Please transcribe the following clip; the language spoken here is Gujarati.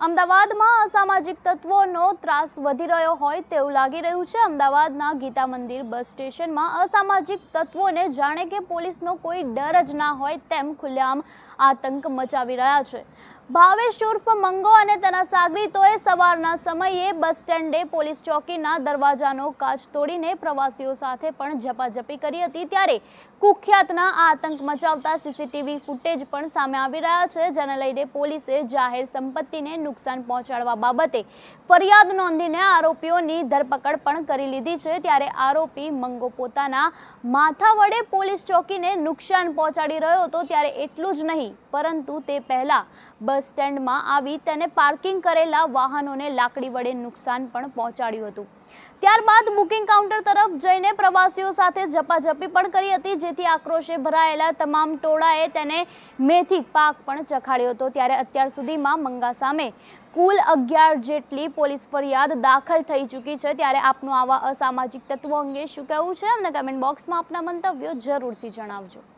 અમદાવાદમાં અસામાજિક તત્વોનો ત્રાસ વધી રહ્યો હોય તેવું લાગી રહ્યું છે. અમદાવાદના ગીતા મંદિર બસ સ્ટેશનમાં અસામાજિક તત્વોને જાણે કે પોલીસનો કોઈ ડર જ ના હોય તેમ ખુલ્લેઆમ આતંક મચાવી રહ્યા છે. ભાવેશ ઉર્ફ મંગો અને તેના સાગરીતોએ સવારના સમયે બસ સ્ટેન્ડે પોલીસ ચોકીના દરવાજાનો કાચ તોડીને પ્રવાસીઓ સાથે પણ ઝપાઝપી કરી હતી. ત્યારે કુખ્યાતના આતંક મચાવતા સીસીટીવી ફૂટેજ પણ સામે આવી રહ્યા છે, જેને લઈને પોલીસે જાહેર સંપત્તિને નુકસાન પહોંચાડવા બાબતે ફરિયાદ નોંધીને આરોપીઓની ધરપકડ પણ કરી લીધી છે. ત્યારે આરોપી મંગો પોતાના માથા વડે પોલીસ ચોકીને નુકસાન પહોંચાડી રહ્યો હતો, ત્યારે એટલું જ નહીં, પરંતુ તે પહેલા બસ સ્ટેન્ડમાં આવી તેને પાર્કિંગ કરેલા વાહનોને લાકડી વડે નુકસાન પણ પહોંચાડ્યું હતું. ત્યારબાદ બુકિંગ કાઉન્ટર તરફ જઈને પ્રવાસીઓ સાથે ઝપાઝપી પણ કરી હતી, જેથી આક્રોશે ભરાયેલા તમામ ટોળાએ તેને મેથી પાક પણ ચખાડ્યો હતો. ત્યારે અત્યાર સુધીમાં મંગા સામે કુલ અગિયાર જેટલી પોલીસ ફરિયાદ દાખલ થઈ ચૂકી છે. ત્યારે આપનું આવા અસામાજિક તત્વો અંગે શું કહેવું છે? અમને કમેન્ટ બોક્સમાં આપના મંતવ્યો જરૂરથી જણાવજો.